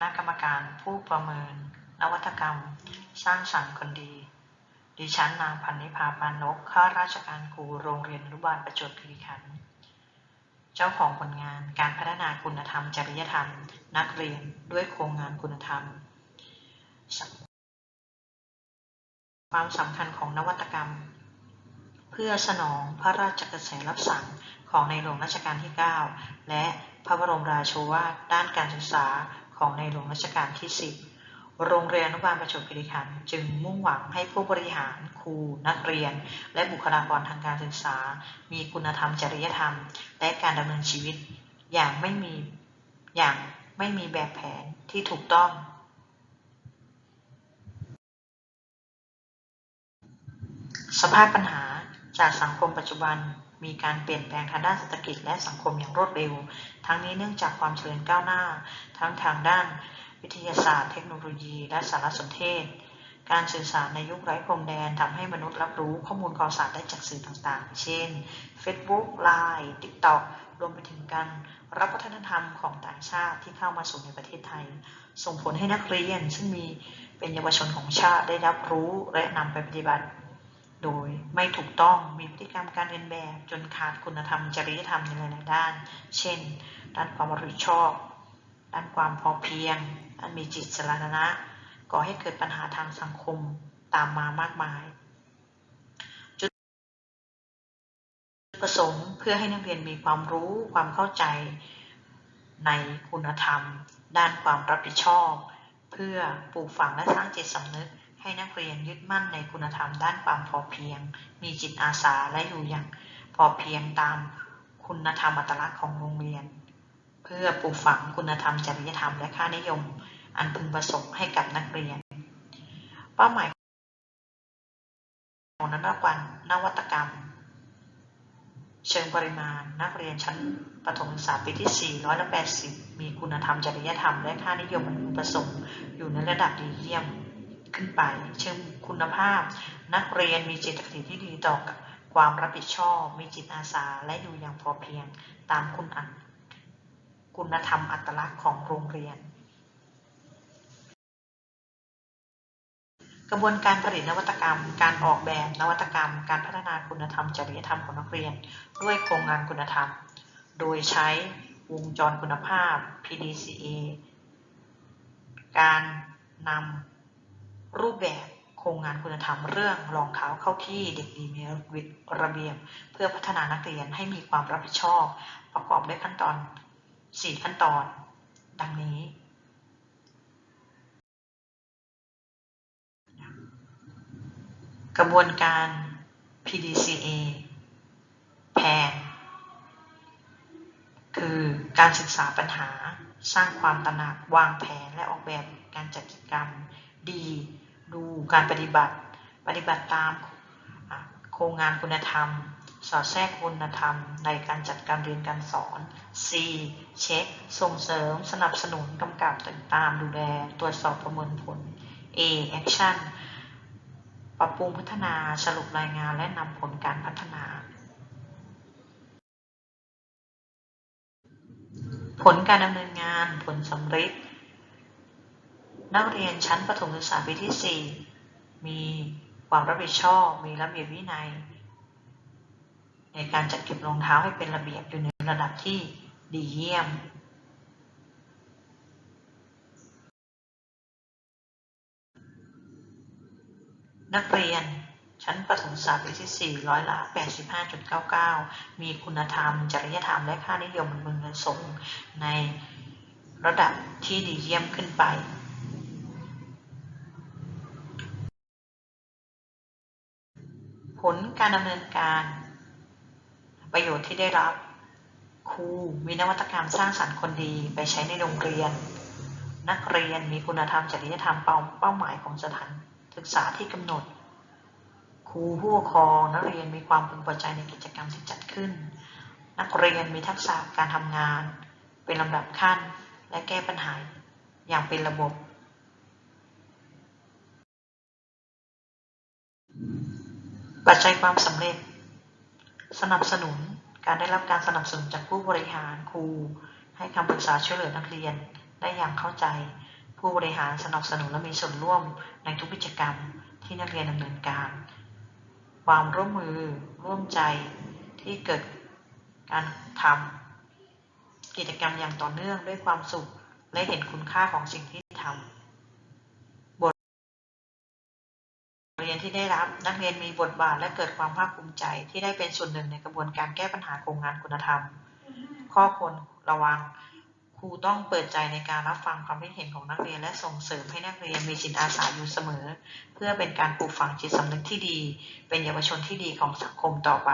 คณะกรรมการผู้ประเมิน นวัตกรรม สร้างสรรค์คนดี ดิฉันนางพันนิพาปานนกข้าราชการครูโรงเรียนอนุบาลประจวบคีรีขันธ์เจ้าของผลงานการพัฒนาคุณธรรม จริยธรรม นักเรียนด้วยโครงงานคุณธรรม ความสำคัญของนวัตกรรม เพื่อสนองพระราชกระแสรับสั่งของในหลวงรัชกาลที่ 9 และพระบรมราโชวาทด้านการศึกษา ของในหลวงรัชกาลที่ 10 โรงเรียนอนุบาลประจวบคีรีขันธ์จึงมุ่งหวังให้ผู้บริหาร ครู นักเรียน และบุคลากรทางการศึกษา มีคุณธรรมจริยธรรม และการดำเนินชีวิต อย่างไม่มีอย่างไม่มีแบบแผนที่ถูกต้องสภาพปัญหาจากสังคมปัจจุบัน มีการเปลี่ยนแปลงทางด้านเศรษฐกิจและสังคมอย่างรวดเร็ว ทั้งนี้เนื่องจากความเจริญก้าวหน้า ทั้งทางด้านวิทยาศาสตร์ เทคโนโลยี และสารสนเทศ การสื่อสารในยุคไร้พรมแดนทำให้มนุษย์รับรู้ข้อมูลข่าวสารได้จากสื่อต่างๆ เช่น Facebook Line TikTok รวมไปถึงการรับวัฒนธรรมของต่างชาติที่เข้ามาสู่ในประเทศไทย ส่งผลให้นักเรียนซึ่งมีเป็นเยาวชนของชาติได้รับรู้และนำไปปฏิบัติ โดยไม่ถูกต้องมีพฤติกรรมการเรียนแบบจนขาดคุณธรรมจริยธรรมในหลายๆด้าน เช่น ด้านความรับผิดชอบ ด้านความพอเพียงด้านมีจิตสาธารณะก่อให้เกิดปัญหาทางสังคมตามมามากมาย จุดประสงค์เพื่อให้นักเรียนมีความรู้ความเข้าใจในคุณธรรม ด้านความรับผิดชอบ เพื่อปลูกฝังและสร้างจิตสำนึก ให้นักเรียนยึดมั่นในคุณธรรมด้านความพอเพียง มีจิตอาสาและอยู่อย่างพอเพียงตามคุณธรรมอัตลักษณ์ของโรงเรียน เพื่อปลูกฝังคุณธรรมจริยธรรมและค่านิยม อันพึงประสงค์ให้กับนักเรียน เป้าหมายของนักรรมนวัตกรรม เชิงปริมาณนักเรียนชั้นประถมศึกษาปีที่ 4 1 8 0 มีคุณธรรมจริยธรรมและค่านิยมอันพึงประสงค์อยู่ในระดับดีเยี่ยม ขึ้นไป เชิงคุณภาพ นักเรียนมีจิตคติที่ดีต่อความรับผิดชอบ มีจิตอาสา และอยู่อย่างพอเพียงตามคุณอัตคุณธรรมอัตลักษณ์ของโรงเรียน กระบวนการผลิตนวัตกรรม การออกแบบนวัตกรรม การพัฒนาคุณธรรมจริยธรรมของนักเรียน ด้วยโครงงานคุณธรรม โดยใช้วงจรคุณภาพ PDCA การนำ รูปแบบโครงงานคุณธรรมเรื่องรองเท้าเข้าที่เด็กดีมีระเบียบเพื่อพัฒนานักเรียนให้มีความรับผิดชอบ ประกอบด้วยขั้นตอน 4 ขั้นตอน ดังนี้กระบวนการ PDCA แผน คือการศึกษาปัญหา สร้างความตระหนัก วางแผน และออกแบบการจัดกิจกรรมดี ดูการปฏิบัติ ปฏิบัติตามโครงงานคุณธรรม สอดแทรกคุณธรรม ในการจัดการเรียนการสอน C เช็ค ส่งเสริม สนับสนุนกำกับติดตามดูแล ตรวจสอบประเมินผล A action ปรับปรุงพัฒนาสรุปรายงานและนำผลการพัฒนา ผลการดำเนินงาน ผลสำเร็จ นักเรียนชั้นประถมศึกษาปีที่ 4 มีความรับผิดชอบ มีระเบียบวินัย ในการจัดเก็บรองเท้าให้เป็นระเบียบอยู่ในระดับที่ดีเยี่ยม นักเรียนชั้นประถมศึกษาปีที่ 4 ร้อยละ 85.99 มีคุณธรรม จริยธรรม และค่านิยมมึงสงในระดับที่ดีเยี่ยมขึ้นไป ลการดำเนินการ ประโยชน์ที่ได้รับ ครูมีนวัตกรรมสร้างสรรค์คนดีไปใช้ในโรงเรียน นักเรียนมีคุณธรรมจริยธรรมเป้าเป้าหมายของสถานศึกษาที่กำหนด ครูผู้ปกครองนักเรียนมีความพึงพอใจในกิจกรรมที่จัดขึ้น นักเรียนมีทักษะการทำงาน เป็นลำดับขั้น และแก้ปัญหาอย่างเป็นระบบ ปัจจัยความสำเร็จ สนับสนุน การได้รับการสนับสนุนจากผู้บริหารครู ให้คำปรึกษาช่วยเหลือนักเรียน ได้อย่างเข้าใจ ผู้บริหารสนับสนุนและมีส่วนร่วมในทุกกิจกรรมที่นักเรียนดำเนินการ ความร่วมมือ ร่วมใจที่เกิดการทำกิจกรรมอย่างต่อเนื่องด้วยความสุข และเห็นคุณค่าของสิ่งที่ทำ รียนที่ได้รับ นักเรียนมีบทบาทและเกิดความภาคภูมิใจที่ได้เป็นส่วนหนึ่งในกระบวนการแก้ปัญหาโครงงานคุณธรรม ข้อควรระวังครูต้องเปิดใจในการรับฟังความคิดเห็นของนักเรียน และส่งเสริมให้นักเรียนมีจิตอาสาอยู่เสมอ เพื่อเป็นการปลูกฝังจิตสำนึกที่ดี เป็นเยาวชนที่ดีของสังคมต่อไป